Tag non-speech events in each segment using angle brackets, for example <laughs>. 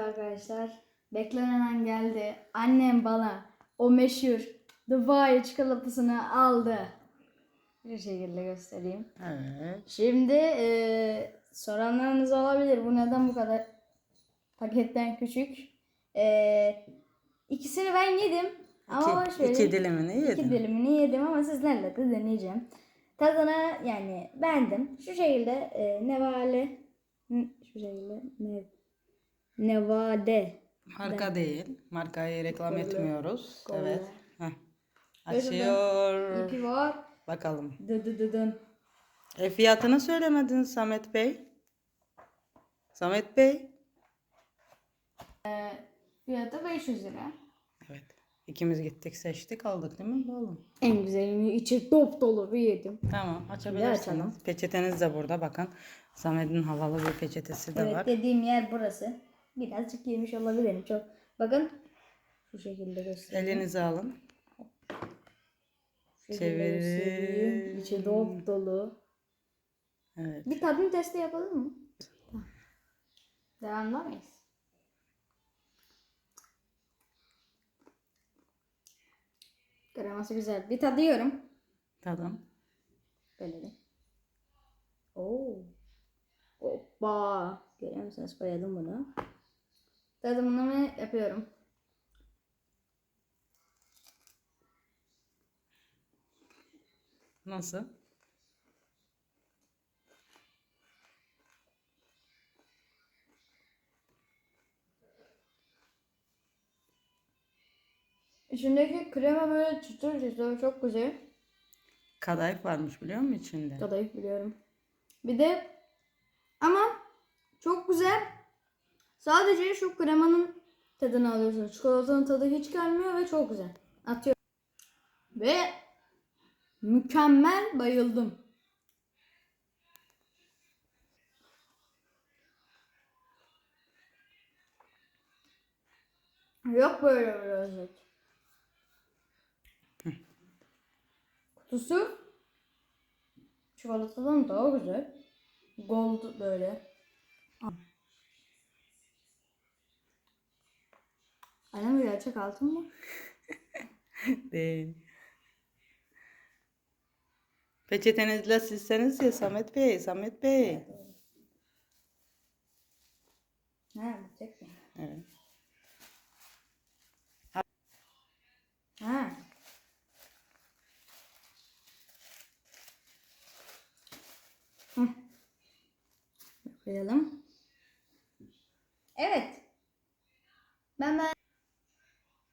arkadaşlar. Beklenen geldi. Annem bana o meşhur Dubai çikolatasını aldı. Bir şekilde göstereyim. Evet. Şimdi eee soranlarınız olabilir. Bu neden bu kadar paketten küçük? Eee ikisini ben yedim. Ama İki, şöyle iki dilimini iki yedin. dilimini yedim ama sizlerle de deneyeceğim. Tadını yani beğendim. Şu şekilde e, nevale şu şekilde ne nevade Marka değil. Markayı reklam Kolla. etmiyoruz. Kolla. Evet. Heh. Açıyor. ipi var. Bakalım. Dı dı dı dın. E fiyatını söylemedin Samet Bey. Samet Bey. Fiyatı 500 lira. Evet. İkimiz gittik seçtik aldık değil mi oğlum? En güzelini içi dop dolu bir yedim. Tamam açabilirsiniz. Peçeteniz de burada bakın. Samet'in havalı bir peçetesi de Evet var. dediğim yer burası. Birazcık yemiş olabilirim çok. Bakın şu şekilde göstereyim. Elinizi alın. Şu şekilde Çevirin. İçi dop dolu. Evet. Bir tadım testi yapalım mı? Devamlar mıyız? Kreması güzel. Bir tadıyorum. Tadım. Böyle de. Oo. Hoppa. Görüyor musunuz? Koyalım bunu. Tadımını yapıyorum. Nasıl? İçindeki krema böyle çıtır çıtır çok güzel. Kadayıf varmış biliyor musun içinde? Kadayıf biliyorum. Bir de ama çok güzel. Sadece şu kremanın tadını alıyorsunuz. Çikolatanın tadı hiç gelmiyor ve çok güzel. Atıyorum. Ve mükemmel bayıldım. Yok böyle bir lezzet. Kutusu çikolatadan daha güzel. Gold böyle. Annem bir gerçek altın mı? <laughs> Değil. Peçetenizle silseniz ya Samet Bey, Samet Bey. Ha, bitecek mi? Evet. Ha. Hı. Koyalım. Evet. Ben ben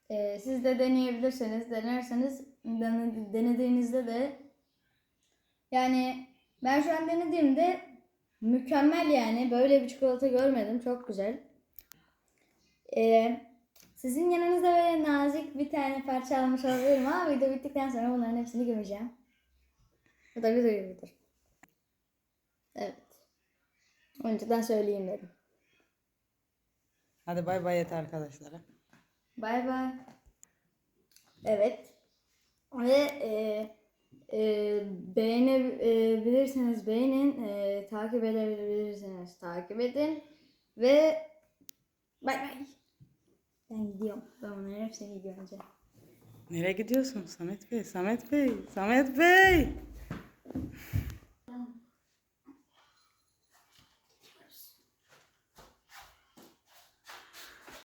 Ee, siz de deneyebilirseniz, denerseniz dene- denediğinizde de yani ben şu an denediğimde mükemmel yani böyle bir çikolata görmedim çok güzel. Ee, sizin yanınızda böyle nazik bir tane parça almış olabilirim ama video bittikten sonra bunların hepsini gömeceğim. Bu da güzel videodur. Evet. Önceden söyleyeyim dedim. Hadi bay bay et arkadaşlara. Bay bay. Evet. Ve e, e, beğenebilirseniz beğenin, e, takip edebilirseniz takip edin ve bay bay. Ben gidiyorum. Ben bunların hepsini göreceğim. Nereye gidiyorsun Samet Bey? Samet Bey, Samet Bey.